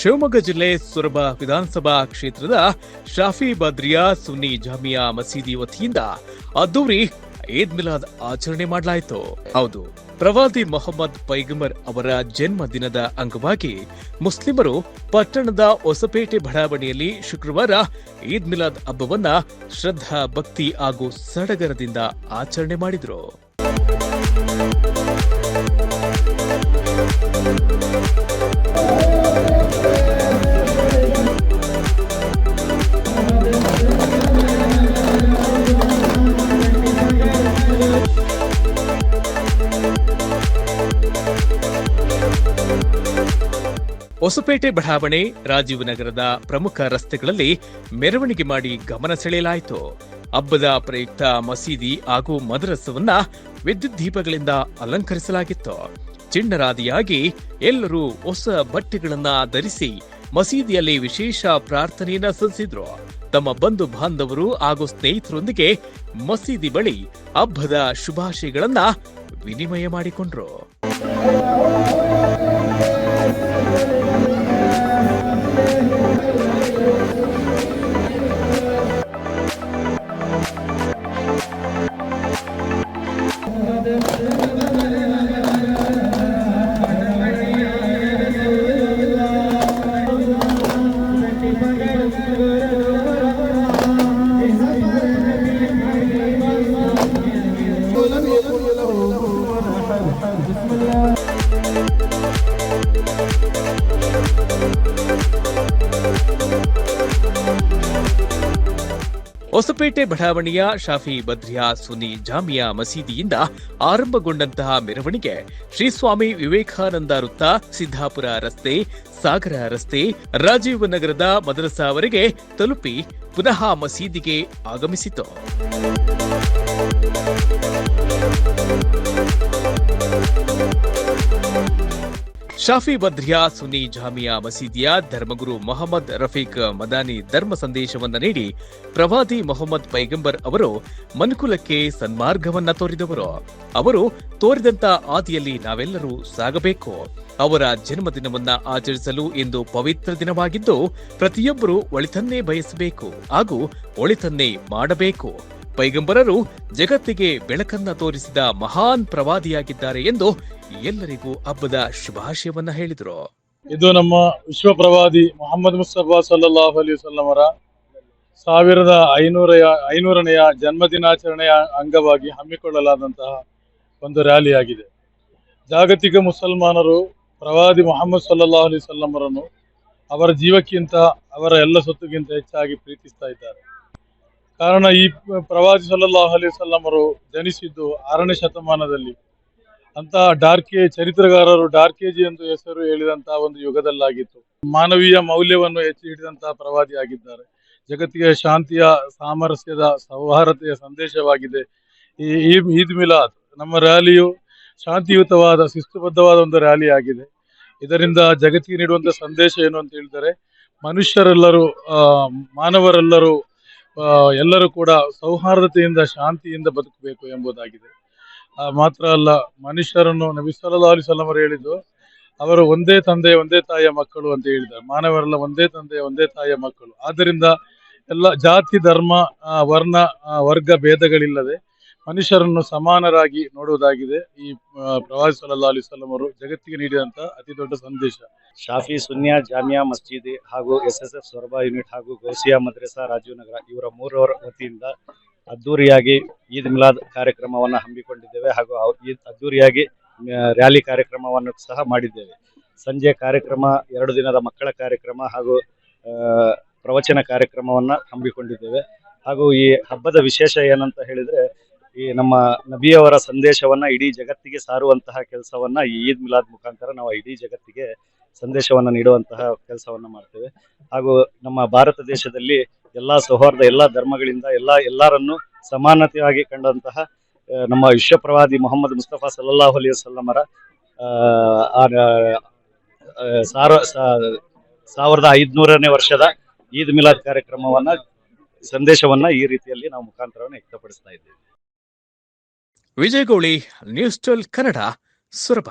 ಶಿವಮೊಗ್ಗ ಜಿಲ್ಲೆ ಸೊರಬ ವಿಧಾನಸಭಾ ಕ್ಷೇತ್ರದ ಶಾಫಿ ಬದ್ರಿಯಾ ಸುನ್ನಿ ಜಾಮಿಯಾ ಮಸೀದಿ ವತಿಯಿಂದ ಅದ್ದೂರಿ ಈದ್ ಮಿಲಾದ್ ಆಚರಣೆ ಮಾಡಲಾಯಿತು. ಹೌದು, ಪ್ರವಾದಿ ಮೊಹಮ್ಮದ್ ಪೈಗಮರ್ ಅವರ ಜನ್ಮ ದಿನದ ಅಂಗವಾಗಿ ಮುಸ್ಲಿಮರು ಪಟ್ಟಣದ ಹೊಸಪೇಟೆ ಬಡಾವಣೆಯಲ್ಲಿ ಶುಕ್ರವಾರ ಈದ್ ಮಿಲಾದ್ ಹಬ್ಬವನ್ನ ಶ್ರದ್ಧಾ, ಭಕ್ತಿ ಹಾಗೂ ಸಡಗರದಿಂದ ಆಚರಣೆ ಮಾಡಿದರು. ಹೊಸಪೇಟೆ ಬಡಾವಣೆ ರಾಜೀವ್ ನಗರದ ಪ್ರಮುಖ ರಸ್ತೆಗಳಲ್ಲಿ ಮೆರವಣಿಗೆ ಮಾಡಿ ಗಮನ ಸೆಳೆಯಲಾಯಿತು. ಹಬ್ಬದ ಪ್ರಯುಕ್ತ ಮಸೀದಿ ಹಾಗೂ ಮದರಸವನ್ನ ವಿದ್ಯುತ್ ದೀಪಗಳಿಂದ ಅಲಂಕರಿಸಲಾಗಿತ್ತು. ಚಿಣ್ಣರಾದಿಯಾಗಿ ಎಲ್ಲರೂ ಹೊಸ ಬಟ್ಟೆಗಳನ್ನ ಧರಿಸಿ ಮಸೀದಿಯಲ್ಲಿ ವಿಶೇಷ ಪ್ರಾರ್ಥನೆಯನ್ನ ಸಲ್ಲಿಸಿದ್ರು. ತಮ್ಮ ಬಂಧು ಬಾಂಧವರು ಹಾಗೂ ಸ್ನೇಹಿತರೊಂದಿಗೆ ಮಸೀದಿ ಬಳಿ ಹಬ್ಬದ ಶುಭಾಶಯಗಳನ್ನ ವಿನಿಮಯ ಮಾಡಿಕೊಂಡ್ರು. ಹೊಸಪೇಟೆ ಬಡಾವಣೆಯ ಶಾಫಿ ಬದ್ರಿಯಾ ಸುನಿ ಜಾಮಿಯಾ ಮಸೀದಿಯಿಂದ ಆರಂಭಗೊಂಡಂತಹ ಮೆರವಣಿಗೆ ಶ್ರೀಸ್ವಾಮಿ ವಿವೇಕಾನಂದ ವೃತ್ತ ಸಿದ್ದಾಪುರ ರಸ್ತೆ, ಸಾಗರ ರಸ್ತೆ, ರಾಜೀವ್ ನಗರದ ಮದರಸಾವರೆಗೆ ತಲುಪಿ ಪುನಃ ಮಸೀದಿಗೆ ಆಗಮಿಸಿತು. ಶಾಫಿ ಬದ್ರಿಯಾ ಸುನ್ನಿ ಜಾಮಿಯಾ ಮಸೀದಿಯ ಧರ್ಮಗುರು ಮೊಹಮ್ಮದ್ ರಫೀಕ್ ಮದಾನಿ ಧರ್ಮ ಸಂದೇಶವನ್ನು ನೀಡಿ ಪ್ರವಾದಿ ಮೊಹಮ್ಮದ್ ಪೈಗಂಬರ್ ಅವರು ಮನುಕುಲಕ್ಕೆ ಸನ್ಮಾರ್ಗವನ್ನ ತೋರಿದವರು. ಅವರು ತೋರಿದಂತ ಆದಿಯಲ್ಲಿ ನಾವೆಲ್ಲರೂ ಸಾಗಬೇಕು. ಅವರ ಜನ್ಮದಿನವನ್ನ ಆಚರಿಸಲು ಇಂದು ಪವಿತ್ರ ದಿನವಾಗಿದ್ದು, ಪ್ರತಿಯೊಬ್ಬರೂ ಒಳಿತನ್ನೇ ಬಯಸಬೇಕು ಹಾಗೂ ಒಳಿತನ್ನೇ ಮಾಡಬೇಕು. ಪೈಗಂಬರರು ಜಗತ್ತಿಗೆ ಬೆಳಕನ್ನ ತೋರಿಸಿದ ಮಹಾನ್ ಪ್ರವಾದಿಯಾಗಿದ್ದಾರೆ ಎಂದು ಎಲ್ಲರಿಗೂ ಹಬ್ಬದ ಶುಭಾಶಯವನ್ನ ಹೇಳಿದರು. ಇದು ನಮ್ಮ ವಿಶ್ವ ಪ್ರವಾದಿ ಮೊಹಮ್ಮದ್ ಮುಸ್ತಫಾ ಸಲ್ಲಲ್ಲಾಹು ಅಲಿ ವಸಲ್ಲಮರ ಸಾವಿರದ ಐನೂರ ಐನೂರನೆಯ ಜನ್ಮದಿನಾಚರಣೆಯ ಅಂಗವಾಗಿ ಹಮ್ಮಿಕೊಳ್ಳಲಾದಂತಹ ಒಂದು ರ್ಯಾಲಿ ಆಗಿದೆ. ಜಾಗತಿಕ ಮುಸಲ್ಮಾನರು ಪ್ರವಾದಿ ಮೊಹಮ್ಮದ್ ಸಲ್ಲಲ್ಲಾಹು ಅಲಿ ವಸಲ್ಲಮರನ್ನು ಅವರ ಜೀವಕ್ಕಿಂತ ಅವರ ಎಲ್ಲ ಸೊತ್ತುಗಿಂತ ಹೆಚ್ಚಾಗಿ ಪ್ರೀತಿಸ್ತಾ ಇದ್ದಾರೆ. ಕಾರಣ ಈ ಪ್ರವಾದಿ ಸಲ್ಲಲ್ಲಾಹು ಅಲಿ ಸಲ್ಲಮರು ಜನಿಸಿದ್ದು ಆರನೇ ಶತಮಾನದಲ್ಲಿ. ಅಂತಹ ಡಾರ್ಕೆ ಚರಿತ್ರಗಾರರು ಡಾರ್ಕೇಜಿ ಎಂದು ಹೆಸರು ಹೇಳಿದಂತಹ ಒಂದು ಯುಗದಲ್ಲಾಗಿತ್ತು. ಮಾನವೀಯ ಮೌಲ್ಯವನ್ನು ಹೆಚ್ಚಿ ಹಿಡಿದಂತಹ ಪ್ರವಾದಿ ಆಗಿದ್ದಾರೆ. ಜಗತ್ತಿಗೆ ಶಾಂತಿಯ, ಸಾಮರಸ್ಯದ, ಸೌಹಾರ್ದತೆಯ ಸಂದೇಶವಾಗಿದೆ. ಈ ಈದ್ ಮಿಲಾದ್ ನಮ್ಮ ರ್ಯಾಲಿಯು ಶಾಂತಿಯುತವಾದ, ಶಿಸ್ತುಬದ್ಧವಾದ ಒಂದು ರ್ಯಾಲಿ ಆಗಿದೆ. ಇದರಿಂದ ಜಗತ್ತಿಗೆ ನೀಡುವಂತಹ ಸಂದೇಶ ಏನು ಅಂತ ಹೇಳಿದರೆ, ಮನುಷ್ಯರೆಲ್ಲರೂ ಮಾನವರೆಲ್ಲರೂ ಎಲ್ಲರೂ ಕೂಡ ಸೌಹಾರ್ದತೆಯಿಂದ, ಶಾಂತಿಯಿಂದ ಬದುಕಬೇಕು ಎಂಬುದಾಗಿದೆ. ಮಾತ್ರ ಅಲ್ಲ, ಮನುಷ್ಯರನ್ನು ನಬಿ ಸಲ್ಲಲ್ಲಾಹು ಅಲೈಹಿ ಅವರು ಹೇಳಿದ್ದು, ಅವರು ಒಂದೇ ತಂದೆ, ಒಂದೇ ತಾಯಿಯ ಮಕ್ಕಳು ಅಂತ ಹೇಳಿದ್ದಾರೆ. ಮಾನವರೆಲ್ಲ, ಒಂದೇ ತಂದೆ, ಒಂದೇ ತಾಯಿಯ ಮಕ್ಕಳು. ಆದ್ದರಿಂದ ಎಲ್ಲ ಜಾತಿ, ಧರ್ಮ ವರ್ಣ ವರ್ಗ ಭೇದಗಳಿಲ್ಲದೆ ಮನುಷ್ಯರನ್ನು ಸಮಾನರಾಗಿ ನೋಡುವುದಾಗಿದೆ ಈ ಪ್ರವಾಸಿ ಅಲೈಹಿ ಅವರು ಜಗತ್ತಿಗೆ ನೀಡಿದಂತ ಅತಿ ದೊಡ್ಡ ಸಂದೇಶ. ಶಾಫಿ ಸುನ್ಯಾ ಜಾಮಿಯಾ ಮಸ್ಜಿದ್ ಹಾಗೂ S S F Soraba unit ಹಾಗೂ ಗೌಸಿಯಾ ಮದ್ರಸಾ ರಾಜೀವ್ ನಗರ ಇವರ ಮೂರವರ ವತಿಯಿಂದ ಅದ್ದೂರಿಯಾಗಿ ಈದ್ ಮಿಲಾದ್ ಕಾರ್ಯಕ್ರಮವನ್ನು ಹಮ್ಮಿಕೊಂಡಿದ್ದೇವೆ ಹಾಗೂ ಈದ್ ಅದ್ದೂರಿಯಾಗಿ ರ್ಯಾಲಿ ಕಾರ್ಯಕ್ರಮವನ್ನು ಸಹ ಮಾಡಿದ್ದೇವೆ. ಸಂಜೆ ಕಾರ್ಯಕ್ರಮ, ಎರಡು ದಿನದ ಮಕ್ಕಳ ಕಾರ್ಯಕ್ರಮ ಹಾಗೂ ಪ್ರವಚನ ಕಾರ್ಯಕ್ರಮವನ್ನು ಹಮ್ಮಿಕೊಂಡಿದ್ದೇವೆ. ಹಾಗೂ ಈ ಹಬ್ಬದ ವಿಶೇಷ ಏನಂತ ಹೇಳಿದರೆ, ಈ ನಮ್ಮ ನಬಿಯವರ ಸಂದೇಶವನ್ನ ಇಡೀ ಜಗತ್ತಿಗೆ ಸಾರುವಂತಹ ಕೆಲಸವನ್ನ ಈ ಈದ್ ಮಿಲಾದ್ ಮುಖಾಂತರ ನಾವು ಇಡೀ ಜಗತ್ತಿಗೆ ಸಂದೇಶವನ್ನು ನೀಡುವಂತಹ ಕೆಲಸವನ್ನು ಮಾಡ್ತೇವೆ. ಹಾಗೂ ನಮ್ಮ ಭಾರತ ದೇಶದಲ್ಲಿ ಎಲ್ಲ ಸೌಹಾರ್ದ, ಎಲ್ಲ ಧರ್ಮಗಳಿಂದ ಎಲ್ಲ, ಎಲ್ಲರನ್ನು ಸಮಾನತೆಯಾಗಿ ಕಂಡಂತಹ ನಮ್ಮ ವಿಶ್ವ ಪ್ರವಾದಿ ಮೊಹಮ್ಮದ್ ಮುಸ್ತಫಾ ಸಲ್ಲಲ್ಲಾಹು ಅಲಿ ವಸಲ್ಲಮರ ಸಾರ ಸಾವಿರದ ಐದುನೂರನೇ ವರ್ಷದ ಈದ್ ಮಿಲಾದ್ ಕಾರ್ಯಕ್ರಮವನ್ನ, ಸಂದೇಶವನ್ನ ಈ ರೀತಿಯಲ್ಲಿ ನಾವು ಮುಖಾಂತರವನ್ನು ವ್ಯಕ್ತಪಡಿಸ್ತಾ ಇದ್ದೇವೆ. Vijayagouli news twelve Kannada Soraba